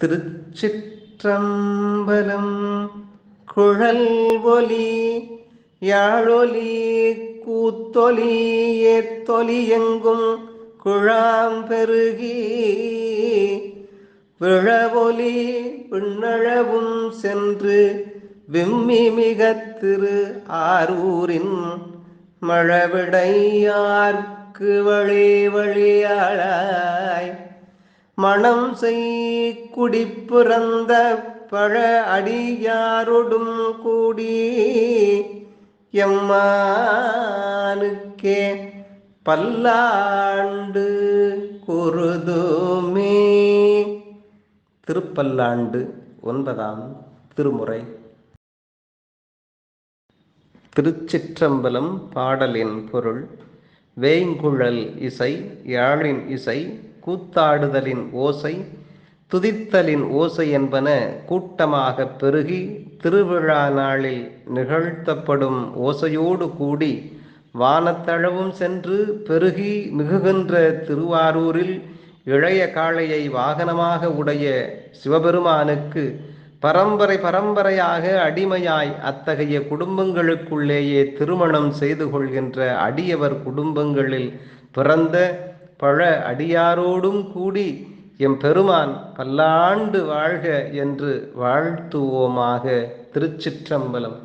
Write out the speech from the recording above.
திருச்சிற்றம்பலம். குழல் ஒலி யாழொலி கூத்தொலி ஏத்தொலி எங்கும் குழாம் பெருகி. விழவொலி விண்ணழவும் சென்று விம்மி மிக திரு ஆரூரின் மழவிடையார்க்கு வழி வழியாளாய். மணம் செய் குடிப்புறந்த பழ அடியாரொடும் கூடி எம்மானுக்கே பல்லாண்டு குருதுமே. திருப்பல்லாண்டு ஒன்பதாம் திருமுறை. திருச்சிற்றம்பலம் பாடலின் பொருள் வேய்ங்குழல் இசை யாழின் இசை கூத்தாடுதலின் ஓசை துதித்தலின் ஓசை என்பன கூட்டமாக பெருகி திருவிழா நாளில் நிகழ்த்தப்படும் ஓசையோடு கூடி வானத்தளவும் சென்று பெருகி மிகுகின்ற திருவாரூரில் இளைய காளையை வாகனமாக உடைய சிவபெருமானுக்கு பரம்பரை பரம்பரையாக அடிமையாய் அத்தகைய குடும்பங்களுக்குள்ளேயே திருமணம் செய்து கொள்கின்ற அடியவர் குடும்பங்களில் பிறந்த பழ அடியாரோடும் கூடி எம் பெருமான் பல்லாண்டு வாழ்க என்று வாழ்த்துவோமாக திருச்சிற்றம்பலம்.